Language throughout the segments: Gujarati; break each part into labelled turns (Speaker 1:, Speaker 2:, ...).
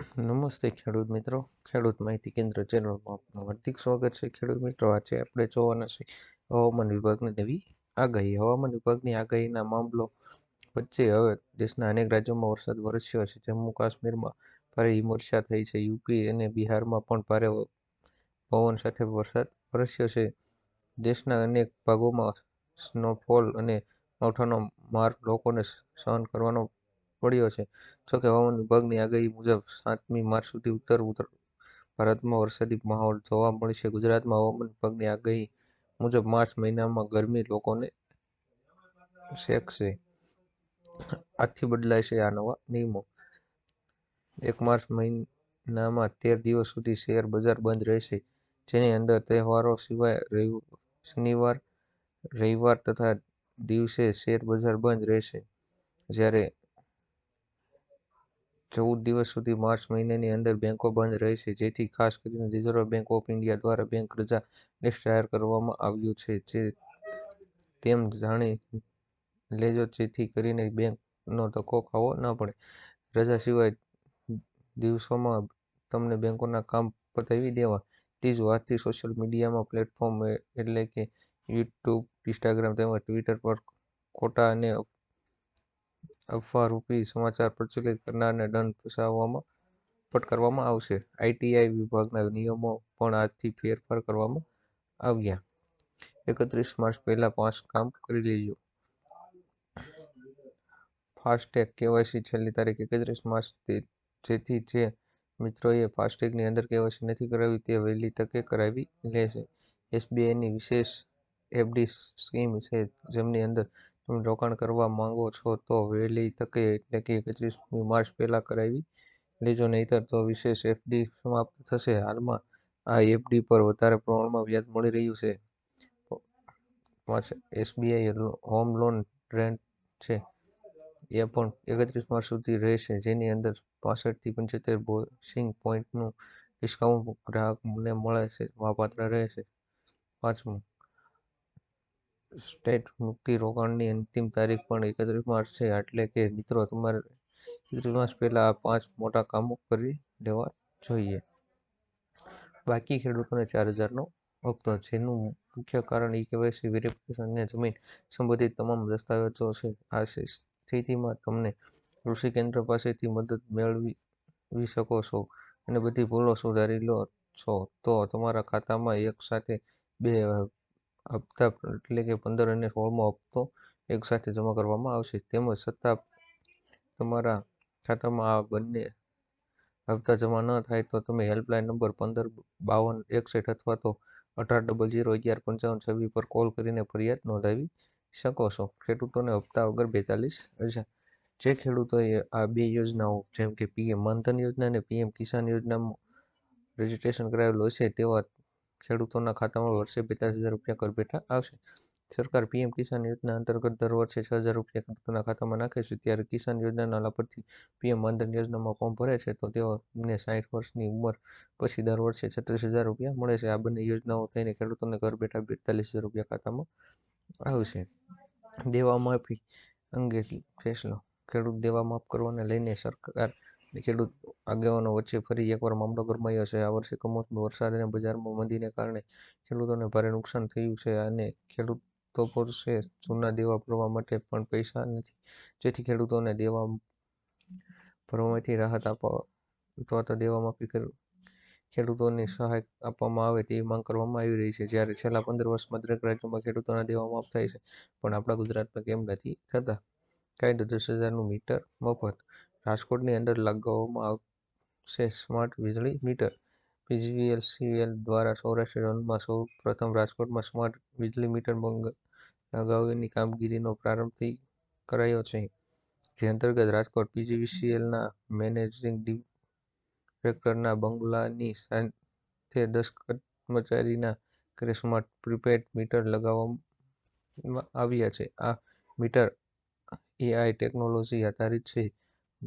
Speaker 1: નમસ્તે ખેડૂત મિત્રો. ખેડૂત માહિતી કેન્દ્ર ચેનલમાં આપનું હાર્દિક સ્વાગત છે. ખેડૂત મિત્રો, આજે આપણે જોવાના છે હવામાન વિભાગની નવી આગાહી. હવામાન વિભાગની આગાહીના મામલો વચ્ચે હવે દેશના અનેક રાજ્યોમાં વરસાદ વરસ્યો છે. જમ્મુ કાશ્મીરમાં ભારે હિમવર્ષા થઈ છે. યુપી અને બિહારમાં પણ ભારે પવન સાથે વરસાદ વરસ્યો છે. દેશના અનેક ભાગોમાં સ્નોફોલ અને માવઠાનો માર લોકોને સહન કરવાનો પડ્યો છે. જોકે હવામાન વિભાગની આગાહી મુજબ સાતમી માર્ચ સુધી ઉત્તર ઉત્તર ભારતમાં વરસાદી માહોલ જોવા મળશે. ગુજરાતમાં હવામાન વિભાગની આગાહી મુજબ માર્ચ મહિનામાં ગરમી લોકોને શેકશે. આજથી બદલાશે આ નવા નિયમો. એક માર્ચ મહિનામાં તેર દિવસ સુધી શેર બજાર બંધ રહેશે. જેની અંદર તહેવારો સિવાય શનિવાર, રવિવાર તથા દિવસે શેર બજાર બંધ રહેશે. જ્યારે ચૌદ દિવસ સુધી માર્ચ મહિનાની અંદર બેંકો બંધ રહેશે, જેથી ખાસ કરીને રિઝર્વ બેંક ઓફ ઇન્ડિયા દ્વારા બેંક રજા લિસ્ટ જાહેર કરવામાં આવ્યું છે, જે તેમ જાણી લેજો જેથી કરીને બેંકનો ધક્કો ખાવો ન પડે. રજા સિવાય દિવસોમાં તમને બેંકોના કામ પતાવી દેવા. ત્રીજું આજથી સોશિયલ મીડિયામાં પ્લેટફોર્મ એટલે કે યુટ્યુબ ઇન્સ્ટાગ્રામ તેમજ ટ્વિટર પર ખોટા અને અફવારૂપી સમાચાર પ્રચલિત કરનારને દંડ ફસાવવામાં ફટકારવામાં આવશે. આઈટીઆઈ વિભાગના નિયમો પણ આજથી ફેરફાર કરવામાં આવ્યા. એકત્રીસ માર્ચ પહેલા પાંચ કામ કરી લેજો. ફાસ્ટેગ કેવાયસી છેલ્લી તારીખ એકત્રીસ માર્ચ જેથી જે મિત્રોએ ફાસ્ટેગની અંદર કેવાયસી નથી કરાવી તે વહેલી તકે કરાવી લેશે. એસબીઆઈની વિશેષ એફડી સ્કીમ છે, જેમની અંદર રોકાણ કરવા માંગો છો તો વહેલી તકે એટલે કે એકત્રીસમી માર્ચ પહેલાં કરાવી લેજો, નહીતર તો વિશેષ એફડી સમાપ્ત થશે. હાલમાં આ એફડી પર વધારે પ્રમાણમાં વ્યાજ મળી રહ્યું છે. એસબીઆઈ હોમ લોન રેન્ટ છે, એ પણ એકત્રીસ માર્ચ સુધી રહેશે, જેની અંદર પાસઠથી પંચોતેર બોસિંગ પોઈન્ટનું ડિસ્કાઉન્ટ ગ્રાહકને મળે છે પાત્ર રહેશે. પાંચમું સ્ટેટ મુક્તિ રોકાણની અંતિમ તારીખ પણ એકત્રીસ માર્ચ છે. એટલે કે મિત્રો, તમારે એકત્રીસ માર્ચ પહેલાં આ પાંચ મોટા કામો કરી લેવા જોઈએ. બાકી ખેડૂતોને ચાર હજારનો હપ્તો જેનું મુખ્ય કારણ ઈ કેવાયસી વેરિફિકેશન અને જમીન સંબંધિત તમામ દસ્તાવેજો છે. આ સ્થિતિમાં તમને કૃષિ કેન્દ્ર પાસેથી મદદ મેળવી શકો છો અને બધી ભૂલો સુધારી લો છો. તો તમારા ખાતામાં એક સાથે બે હપ્તા એટલે કે પંદર અને સોળમો હપ્તો એક સાથે જમા કરવામાં આવશે. તેમજ છતાં તમારા ખાતામાં આ બંને હપ્તા જમા ન થાય તો તમે હેલ્પલાઇન નંબર પંદર, બાવન, એકસઠ અથવા તો અઢાર, ડબલ જીરો અગિયાર, પંચાવન, છવ્વીસ પર કોલ કરીને ફરિયાદ નોંધાવી શકો છો. ખેડૂતોને હપ્તા વગર બેતાલીસ હજાર. જે ખેડૂતોએ આ બે યોજનાઓ, જેમ કે પીએમ માનધન યોજના અને પીએમ કિસાન યોજનામાં રજીસ્ટ્રેશન કરાવેલું હશે તેવા ખેડૂતોના ખાતામાં વર્ષે બેતાલીસ હજાર રૂપિયા બેઠા આવશે. સરકાર પીએમ કિસાન યોજના અંતર્ગત દર વર્ષે છ હજાર રૂપિયા ખેડૂતોના ખાતામાં નાખે છે. ત્યારે કિસાન યોજનાના લાભાર્થી પીએમ માનધન યોજનામાં ફોર્મ ભરે છે તો તેઓને સાઠ વર્ષની ઉંમર પછી દર વર્ષે છત્રીસ હજાર રૂપિયા મળે છે. આ બંને યોજનાઓ થઈને ખેડૂતોને ઘર બેઠા બેતાલીસ હજાર રૂપિયા ખાતામાં આવશે. દેવા માફી અંગે ફેસલો. ખેડૂત દેવા માફ કરવાને લઈને સરકાર ખેડૂત આગેવાનો વચ્ચે ફરી એકવાર મામલો ગરમાયો છે. આ વર્ષે કમોસમી વરસાદ અને બજારમાં મંદીને કારણે ખેડૂતોને ભારે નુકસાન થયું છે અને ખેડૂતો પાસે જૂના દેવા ભરવા માટે પણ પૈસા નથી. જેથી ખેડૂતોને દેવા ભરવામાંથી રાહત આપવા અથવા તો દેવા માફી ખેડૂતોને સહાય આપવામાં આવે તેવી માંગ કરવામાં આવી રહી છે. જ્યારે છેલ્લા પંદર વર્ષમાં દરેક રાજ્યોમાં ખેડૂતોના દેવા માફ થાય છે, પણ આપણા ગુજરાતમાં કેમ નથી થતા? કાયદો દસ હજારનું મીટર મફત રાજકોટની અંદર લગાવવામાં આવશે સ્માર્ટ વીજળી મીટર. પીજીવીએલ સીવીએલ દ્વારા સૌરાષ્ટ્ર ઝોનમાં સૌ પ્રથમ રાજકોટમાં સ્માર્ટ વીજળી મીટર લગાવવાની કામગીરીનો પ્રારંભ થઈ કરાયો છે. જે અંતર્ગત રાજકોટ પીજીવીસીએલના મેનેજિંગ ડિરેક્ટરના બંગલાની સાથે દસ કર્મચારીના ઘરે સ્માર્ટ પ્રીપેડ મીટર લગાવવામાં આવ્યા છે. આ મીટર એઆઈ ટેકનોલોજી આધારિત છે.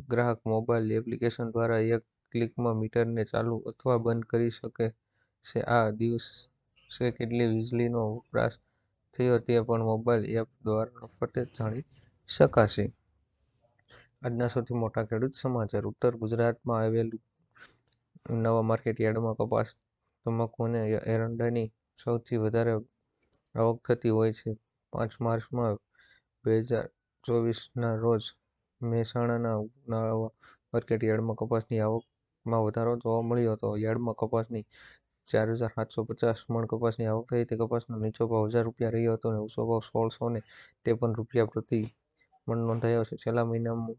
Speaker 1: ગ્રાહક મોબાઈલ એપ્લિકેશન દ્વારા એક ક્લિકમાં મીટરને ચાલુ અથવા બંધ કરી શકે છે. આ દિવસે કેટલી વીજળીનો વપરાશ થયો તે પણ મોબાઈલ એપ દ્વારા મફતે જાણી શકાશે. આજના સૌથી મોટા ખેડૂત સમાચાર. ઉત્તર ગુજરાતમાં આવેલું નવા માર્કેટ યાર્ડમાં કપાસ તમાકુ અને એરંડાની સૌથી વધારે આવક થતી હોય છે. પાંચ માર્ચમાં બે હજાર ચોવીસના રોજ મહેસાણાના નવા માર્કેટ યાર્ડમાં કપાસની આવકમાં વધારો જોવા મળ્યો હતો યાર્ડમાં કપાસની ચાર હજાર સાતસો પચાસ મણ કપાસની આવક થઈ તે કપાસનો નીચો ભાવ હજાર રૂપિયા રહ્યો હતો અને ઊંચો ભાવ સોળસો ને ત્રેપન રૂપિયા પ્રતિ મણ નોંધાયો છે. છેલ્લા મહિનામાં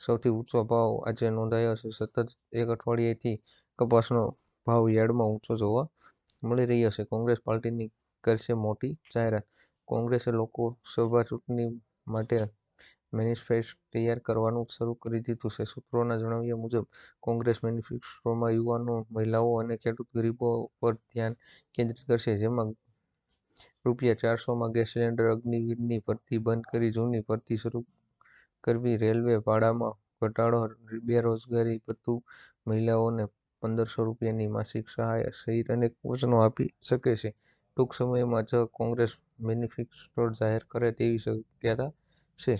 Speaker 1: સૌથી ઊંચો ભાવ આજે નોંધાયો છે. સતત એક અઠવાડિયેથી કપાસનો ભાવ યાર્ડમાં ઊંચો જોવા મળી રહ્યો છે. કોંગ્રેસ પાર્ટીની કરશે મોટી જાહેરાત. કોંગ્રેસે લોકસભા ચૂંટણી માટે મેનિફેસ્ટો તૈયાર કરવાનું શરૂ કરી દીધું છે. સૂત્રોના જણાવ્યા મુજબ, કોંગ્રેસ મેનિફેસ્ટોમાં યુવાનો, મહિલાઓ અને ખેડૂત ગરીબો પર ધ્યાન કેન્દ્રિત કરશે. જેમાં રૂપિયા ચારસોમાં ગેસ સિલિન્ડર, અગ્નિવીરની ભરતી બંધ કરી, જૂની ભરતી શરૂ કરવી, રેલવે ભાડામાં ઘટાડો, બેરોજગારી ભથ્થું મહિલાઓને પંદરસો રૂપિયાની માસિક સહાય સહિત અનેક વચનો આપી શકે છે. ટૂંક સમયમાં જ કોંગ્રેસ મેનિફેસ્ટો જાહેર કરે તેવી શક્યતા છે.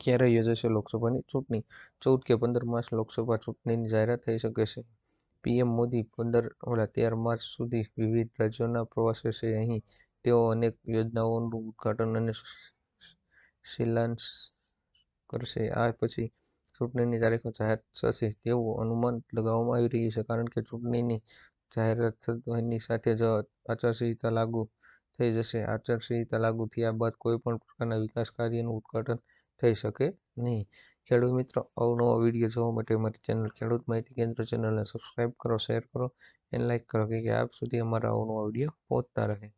Speaker 1: ક્યારે યોજાશે લોકસભાની ચૂંટણી? ચૌદ કે પંદર માર્ચ લોકસભા ચૂંટણીની જાહેરાત થઈ શકે છે. પીએમ મોદી પંદર, ઓલા તેર માર્ચ સુધી વિવિધ રાજ્યોના પ્રવાસે છે. અહીં તેઓ અનેક યોજનાઓનું ઉદ્ઘાટન અને શિલાન્સ કરશે. આ પછી ચૂંટણીની તારીખો જાહેર થશે. તેવું અનુમાન લગાવવામાં આવી રહ્યું છે કારણ કે ચૂંટણીની જાહેરાત થતાની સાથે જ આચારસંહિતા લાગુ થઈ જશે. આચારસંહિતા લાગુ થયા બાદ કોઈ પણ પ્રકારના વિકાસ કાર્યનું ઉદ્ઘાટન થઈ શકે નહીં. ખેડૂત મિત્રો, અવનવો વીડિયો જોવા માટે અમારી ચેનલ ખેડૂત માહિતી કેન્દ્ર ચેનલને સબસ્ક્રાઈબ કરો શેર કરો અને લાઇક કરો કે આપ સુધી અમારા અવનવા વીડિયો પહોંચતા રહે.